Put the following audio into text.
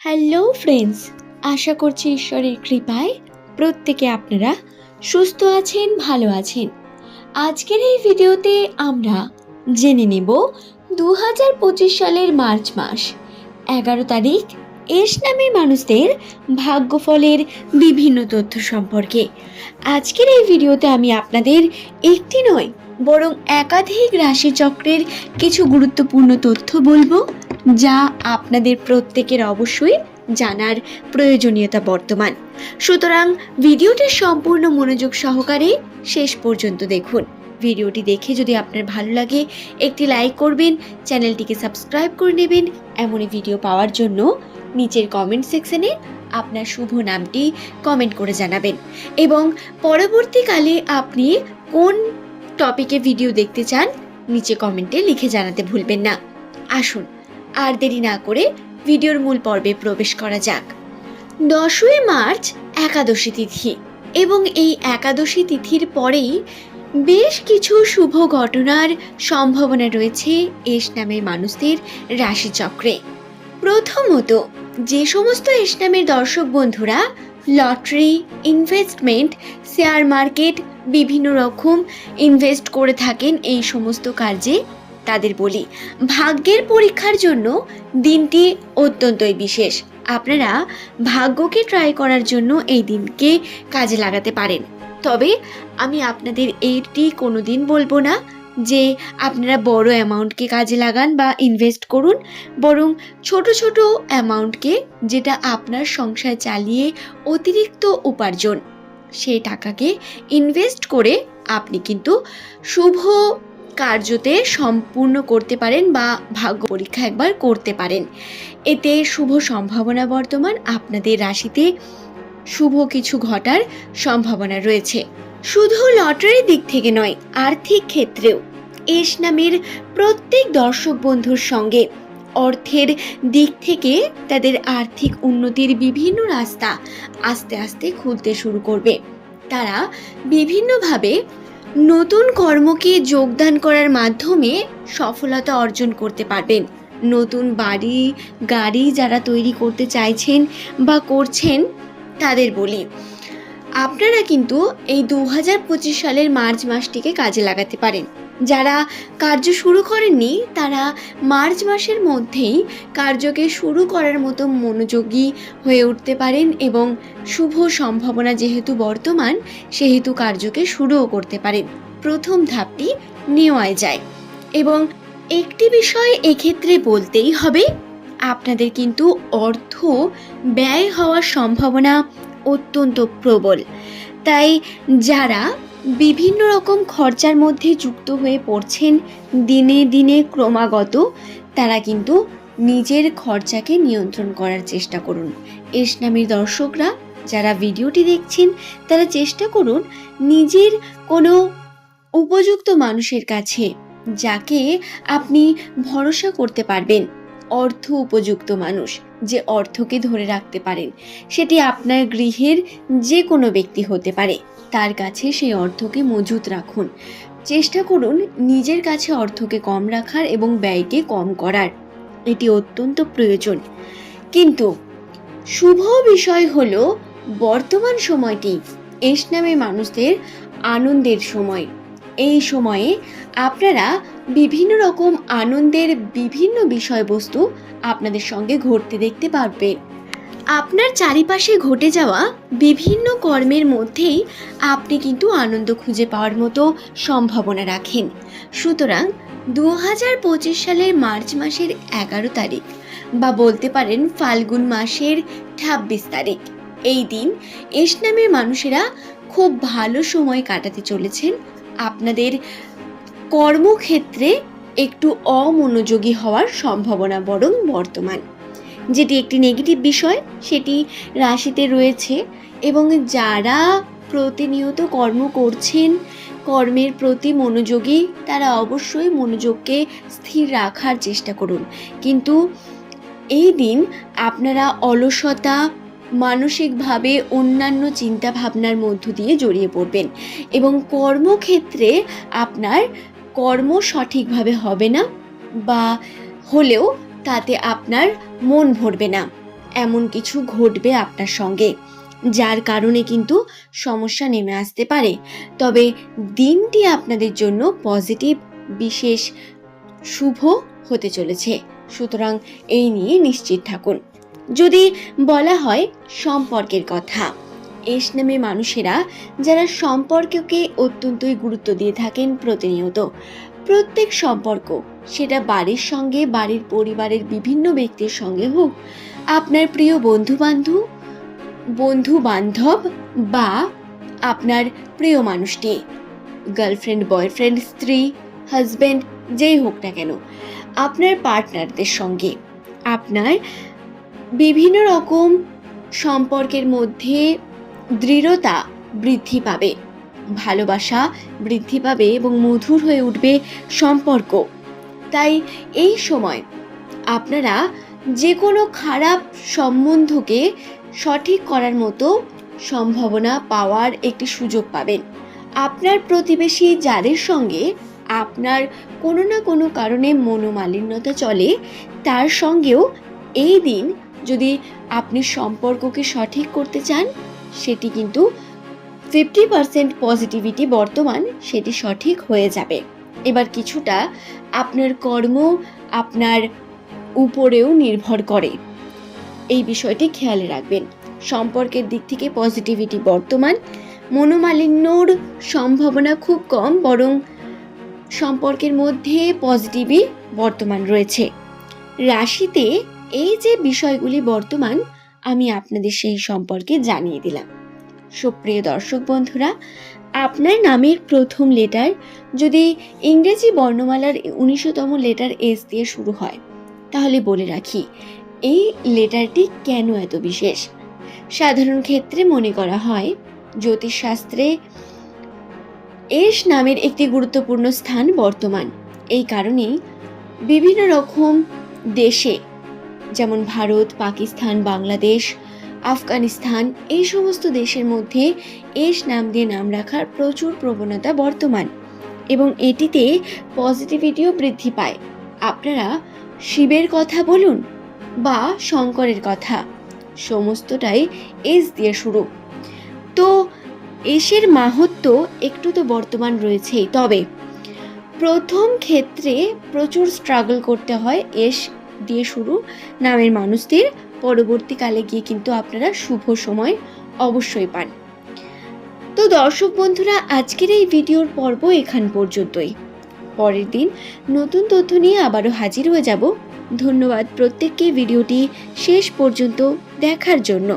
Hello friends, আশা করছি ঈশ্বরের কৃপায় প্রত্যেকে আপনারা সুস্থ আছেন, ভালো আছেন। আজকের এই ভিডিওতে আমরা জেনে নেব দু হাজার পঁচিশ সালের মার্চ মাস। এগারো তারিখ, এস নামে মানুষদের ভাগ্যফলের বিভিন্ন তথ্য সম্পর্কে। আজকের এই ভিডিওতে আমি আপনাদের একটি নয়, বরং একাধিক রাশিচক্রের কিছু গুরুত্বপূর্ণ তথ্য বলব। যা আপনাদের প্রত্যেকের অবশ্যই জানার প্রয়োজনীয়তা বর্তমান। সুতরাং ভিডিওটি সম্পূর্ণ মনোযোগ সহকারে শেষ পর্যন্ত দেখুন। ভিডিওটি দেখে যদি আপনার ভালো লাগে, একটি লাইক করবেন, চ্যানেলটিকে সাবস্ক্রাইব করে নেবেন, এমনই ভিডিও পাওয়ার জন্য নিচের কমেন্ট সেকশনে আপনার শুভ নামটি কমেন্ট করে জানাবেন। এবং পরবর্তীকালে আপনি কোন টপিকে ভিডিও দেখতে চান, নিচে কমেন্টে লিখে জানাতে ভুলবেন না। আসুন। আর দেরি না করে ভিডিওর মূল পর্বে প্রবেশ করা যাক। দশই মার্চ একাদশী তিথি এবং এই একাদশী তিথির পরেই বেশ কিছু শুভ ঘটনার সম্ভাবনা রয়েছে এস নামের মানুষদের রাশিচক্রে। প্রথমত, যে সমস্ত এস নামের দর্শক বন্ধুরা লটারি, ইনভেস্টমেন্ট, শেয়ার মার্কেট, বিভিন্ন রকম ইনভেস্ট করে থাকেন এই সমস্ত কার্যে তাদের বলি, ভাগ্যের পরীক্ষার জন্য দিনটি অত্যন্তই বিশেষ। আপনারা ভাগ্যকে ট্রাই করার জন্য এই দিনকে কাজে লাগাতে পারেন। তবে আমি আপনাদের এইটি কোনো দিন বলব না যে আপনারা বড় অ্যামাউন্টকে কাজে লাগান বা ইনভেস্ট করুন, বরং ছোট ছোট অ্যামাউন্টকে যেটা আপনার সংসার চালিয়ে অতিরিক্ত উপার্জন, সেই টাকাকে ইনভেস্ট করে আপনি কিন্তু শুভ কার্যতে সম্পূর্ণ করতে পারেন বা ভাগ্য পরীক্ষা একবার করতে পারেন। এতে শুভ সম্ভাবনা বর্তমান আপনাদের রাশিতে শুভ কিছু ঘটার সম্ভাবনা রয়েছে। শুধু লটারির দিক থেকে নয়, আর্থিক ক্ষেত্রেও। এস নামের প্রত্যেক দর্শক বন্ধুর সঙ্গে অর্থের দিক থেকে তাদের আর্থিক উন্নতির বিভিন্ন রাস্তা আস্তে আস্তে খুলতে শুরু করবে। তারা বিভিন্নভাবে নতুন কর্মকে যোগদান করার মাধ্যমে সফলতা অর্জন করতে পারবেন। নতুন বাড়ি, গাড়ি যারা তৈরি করতে চাইছেন বা করছেন, তাদের বলি। আপনারা কিন্তু এই দু হাজার পঁচিশ সালের মার্চ মাসটিকে কাজে লাগাতে পারেন। যারা কার্য শুরু করেননি, তারা মার্চ মাসের মধ্যেই কার্যকে শুরু করার মতো মনোযোগী হয়ে উঠতে পারেন এবং শুভ সম্ভাবনা যেহেতু বর্তমান, সেহেতু কার্যকে শুরুও করতে পারেন। প্রথম ধাপটি নেওয়া যায়। এবং একটি বিষয় এক্ষেত্রে বলতেই হবে, আপনাদের কিন্তু অর্থ ব্যয় হওয়ার সম্ভাবনা অত্যন্ত প্রবল। তাই যারা বিভিন্ন রকম খরচার মধ্যে যুক্ত হয়ে পড়ছেন দিনে দিনে ক্রমাগত, তারা কিন্তু নিজের খরচাকে নিয়ন্ত্রণ করার চেষ্টা করুন। এস নামের দর্শকরা যারা ভিডিওটি দেখছেন, তারা চেষ্টা করুন নিজের কোনো উপযুক্ত মানুষের কাছে যাকে আপনি ভরসা করতে পারবেন, অর্থ উপযুক্ত মানুষ। যে অর্থকে ধরে রাখতে পারেন, সেটি আপনার গৃহের যে কোনো ব্যক্তি হতে পারে। তার কাছে সেই অর্থকে মজুত রাখুন। চেষ্টা করুন নিজের কাছে অর্থকে কম রাখার এবং ব্যয়কে কম করার। এটি অত্যন্ত প্রয়োজন। কিন্তু শুভ বিষয় হল বর্তমান সময়টি। এস নামে মানুষদের আনন্দের সময়। এই সময়ে আপনারা বিভিন্ন রকম আনন্দের বিভিন্ন বিষয়বস্তু আপনাদের সঙ্গে ঘটতে দেখতে পারবেন আপনার চারিপাশে ঘটে যাওয়া বিভিন্ন কর্মের মধ্যেই আপনি কিন্তু আনন্দ খুঁজে পাওয়ার মতো সম্ভাবনা রাখেন। সুতরাং দু হাজার পঁচিশ সালের মার্চ মাসের এগারো তারিখ বা বলতে পারেন ফাল্গুন মাসের ছাব্বিশ তারিখ, এই দিন এস নামের মানুষেরা খুব ভালো সময় কাটাতে চলেছেন। আপনাদের কর্মক্ষেত্রে একটু অমনোযোগী হওয়ার সম্ভাবনা বরং বর্তমান। যেটি একটি নেগেটিভ বিষয়, সেটি রাশিতে রয়েছে এবং যারা প্রতিনিয়ত কর্ম করছেন, কর্মের প্রতি মনোযোগী, তারা অবশ্যই মনোযোগকে স্থির রাখার চেষ্টা করুন। কিন্তু এই দিন আপনারা অলসতা, মানসিকভাবে অন্যান্য চিন্তা ভাবনার মধ্য দিয়ে জড়িয়ে পড়বেন এবং কর্মক্ষেত্রে আপনার কর্ম সঠিকভাবে হবে না বা হলেও তাতে আপনার মন ভরবে না। এমন কিছু ঘটবে আপনার সঙ্গে, যার কারণে কিন্তু সমস্যা নেমে আসতে পারে। তবে দিনটি আপনাদের জন্য পজিটিভ, বিশেষ, শুভ হতে চলেছে। সুতরাং এই নিয়ে নিশ্চিত থাকুন। যদি বলা হয় সম্পর্কের কথা। এস নামে মানুষেরা, যারা সম্পর্ককে অত্যন্তই গুরুত্ব দিয়ে থাকেন প্রতিনিয়ত। প্রত্যেক সম্পর্ক, সেটা বাড়ির সঙ্গে, বাড়ির পরিবারের বিভিন্ন ব্যক্তির সঙ্গে হোক, আপনার প্রিয় বন্ধু বান্ধব বন্ধু বান্ধব বা আপনার প্রিয় মানুষটি গার্লফ্রেন্ড বয়ফ্রেন্ড স্ত্রী হাজব্যান্ড যেই হোক না কেন, আপনার পার্টনারদের সঙ্গে। আপনার বিভিন্ন রকম সম্পর্কের মধ্যে দৃঢ়তা বৃদ্ধি পাবে। ভালোবাসা বৃদ্ধি পাবে এবং মধুর হয়ে উঠবে সম্পর্ক। তাই এই সময় আপনারা যে কোনো খারাপ সম্বন্ধকে সঠিক করার মতো সম্ভাবনা পাওয়ার একটি সুযোগ পাবেন। আপনার প্রতিবেশী যাদের সঙ্গে আপনার কোনো না কোনো কারণে মনোমালিন্যতা চলে, তার সঙ্গেও এই দিন যদি আপনি সম্পর্ককে সঠিক করতে চান সেটি কিন্তু ফিফটি পার্সেন্ট পজিটিভিটি বর্তমান সেটি সঠিক হয়ে যাবে। এবার কিছুটা আপনার কর্ম আপনার উপরেও নির্ভর করে। এই বিষয়টি খেয়াল রাখবেন। সম্পর্কের দিক থেকে পজিটিভিটি বর্তমান, মনোমালিন্যর সম্ভাবনা খুব কম, বরং সম্পর্কের মধ্যে পজিটিভই বর্তমান রয়েছে। রাশিতে এই যে বিষয়গুলি বর্তমান আমি আপনাদের সেই সম্পর্কে জানিয়ে দিলাম। সুপ্রিয় দর্শক বন্ধুরা, আপনার নামের প্রথম লেটার যদি ইংরেজি বর্ণমালার উনিশতম লেটার এস দিয়ে শুরু হয়, তাহলে বলে রাখি, এই লেটারটি কেন এত বিশেষ? সাধারণ ক্ষেত্রে মনে করা হয়, জ্যোতিষশাস্ত্রে এস নামের একটি গুরুত্বপূর্ণ স্থান বর্তমান। এই কারণেই বিভিন্ন রকম দেশে যেমন ভারত, পাকিস্তান, বাংলাদেশ, আফগানিস্তান, এই সমস্ত দেশের মধ্যে এস নাম দিয়ে নাম রাখার প্রচুর প্রবণতা বর্তমান এবং এটিতে পজিটিভিটিও বৃদ্ধি পায়। আপনারা শিবের কথা বলুন বা শঙ্করের কথা, সমস্তটাই এস দিয়ে শুরু। তো এসের মাহাত্ম একটু তো বর্তমান রয়েছেই, তবে প্রথম ক্ষেত্রে প্রচুর স্ট্রাগল করতে হয় এস দিয়ে শুরু। নামের মানুষদের পরবর্তীকালে গিয়ে কিন্তু আপনারা শুভ সময় অবশ্যই পান। তো দর্শক বন্ধুরা, আজকের এই ভিডিওর পর্ব এখান পর্যন্তই। পরের দিন নতুন তথ্য নিয়ে আবারও হাজির হয়ে যাব। ধন্যবাদ প্রত্যেককে ভিডিওটি শেষ পর্যন্ত দেখার জন্য।